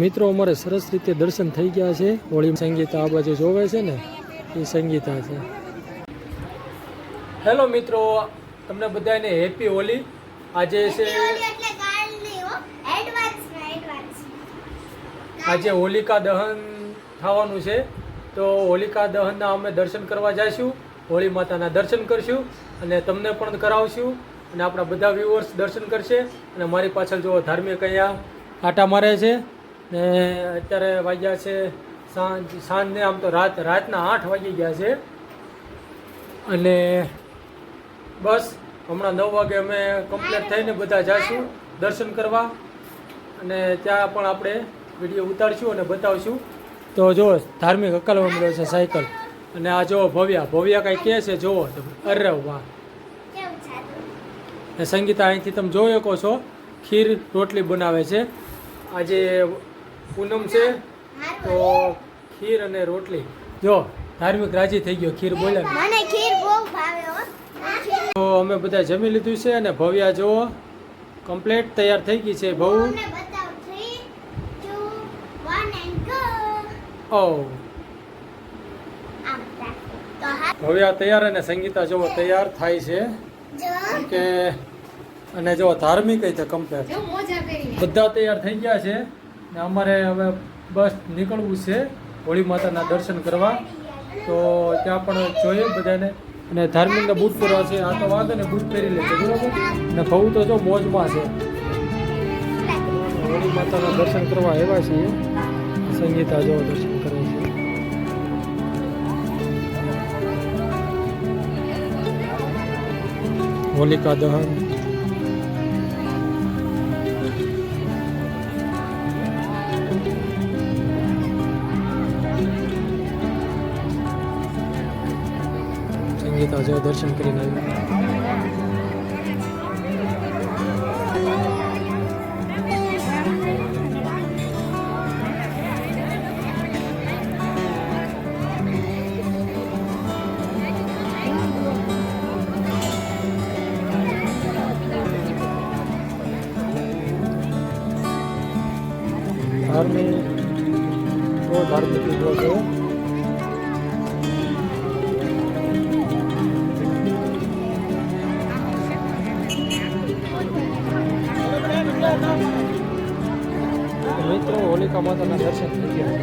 મિત્રો અમારે સરસ રીતે દર્શન થઈ ગયા છે. હોળી સંગીતા આ બાજુ જોવે છે ને એ સંગીતા છે. હેલો મિત્રો તમને બધાને હેપી હોલી. આજે છે આજે હોલિકા દહન થવાનું છે. તો હોલિકા દહનના અમે દર્શન કરવા જઈશું. હોળી માતાના દર્શન કરશું અને તમને પણ કરાવશું. અને આપણા બધા વ્યુઅર્સ દર્શન કરશે. અને મારી પાછળ જો ધાર્મિક અહીંયા આટા મારે છે. ને અત્યારે વાગ્યા છે સાંજ, સાંજને આમ તો રાત, રાતના આઠ વાગી ગયા છે. અને બસ, હમણાં નવ વાગે અમે કમ્પ્લીટ થઈને બધા જઈશું દર્શન કરવા. અને ત્યાં પણ આપણે વીડિયો ઉતારશું અને બતાવશું. તો જો, ધાર્મિક અકલવા મળ્યો છે સાયકલ. અને આ જો ભવ્યા ભવ્યા કાંઈ કહે છે, જુઓ અરે વાહ. સંગીતા અહીંથી તમે જોઈ શકો છો. ખીર રોટલી બનાવે છે. આજે પૂનમ છે? તો ખીર અને રોટલી. જો ધાર્મિક રાજી થઈ ગયો ખીર બોલ્યા ને. મને ખીર બહુ ભાવે હો. તો અમે બધા જમી લીધું છે અને ભવ્યા જુઓ કમ્પ્લેટ તૈયાર થઈ ગઈ છે બહુ અમને બતાવ 3 2 1 એન્ડ ગો ઓ ભવ્યા તૈયાર અને સંગીતા જુઓ તૈયાર થાય છે. કે અને જો ધાર્મિક રીતે કમ્પ્લેટ બધા તૈયાર થઈ ગયા છે. ને અમારે હવે બસ નીકળવું છે હોળી માતાના દર્શન કરવા. તો ત્યાં પણ જોઈએ બધાને. અને ધાર્મિકના બૂટ પહેરવા છે. આ તો વાંધો ને બૂટ પહેરી લે છે બરોબર? ને બહુ તો જો મોજમાં છે. હોળી માતાના દર્શન કરવા આવ્યા છીએ. સંગીતા જો દર્શન કરે છે. હોલિકા દહન. સંગીતા જો દર્શન કરીને આવી ધાર્મિક બહુ ધાર્મિક લોકો મિત્રો, હોલિકા માતાના દર્શન થઈ ગયા.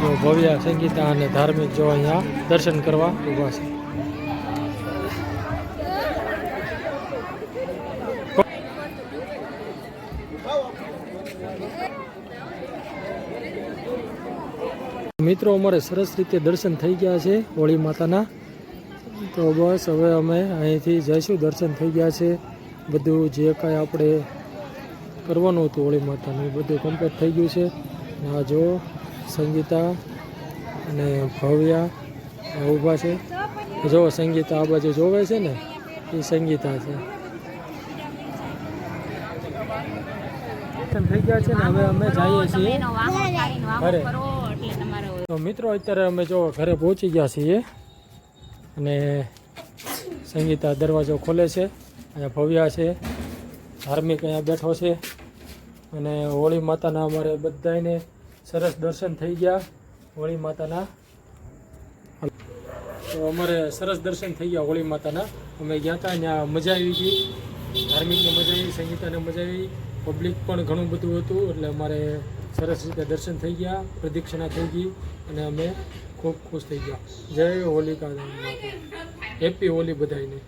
જો ભવ્ય સંગીતા અને ધાર્મિક જો અહીંયા દર્શન કરવા ઊભા છે. મિત્રો, અમારે સરસ રીતે દર્શન થઈ ગયા છે હોળી માતાના. તો બસ, હવે અમે અહીંથી જઈશું. દર્શન થઈ ગયા છે. બધું જે કાંઈ આપણે કરવાનું હતું હોળી માતાનું એ બધું કમ્પ્લીટ થઈ ગયું છે. આ જો સંગીતા અને ભવ્યા ઊભા છે. જો સંગીતા આ બાજુ જોવે છે ને? એ સંગીતા છે. થઈ ગયા છે ને? હવે અમે જઈએ છીએ. ઘરે. તો મિત્રો, અત્યારે અમે જો ઘરે પહોંચી ગયા છીએ. અને સંગીતા દરવાજો ખોલે છે. અહીંયા ભવ્યા છે. ધાર્મિક અહીંયા બેઠો છે. અને હોળી માતાના અમારે બધાને સરસ દર્શન થઈ ગયા હોળી માતાના. તો અમારે સરસ દર્શન થઈ ગયા હોળી માતાના. અમે ગયા હતા, ત્યાં મજા આવી ગઈ ધાર્મિકને મજા આવી, સંગીતાને મજા આવી. પબ્લિક પણ ઘણું બધું હતું, એટલે અમારે સરસ રીતે દર્શન થઈ ગયા, પ્રદક્ષિણા થઈ ગઈ, અને અમે ખૂબ ખુશ થઈ ગયા. જય હોલિકા હેપી હોલી બધાને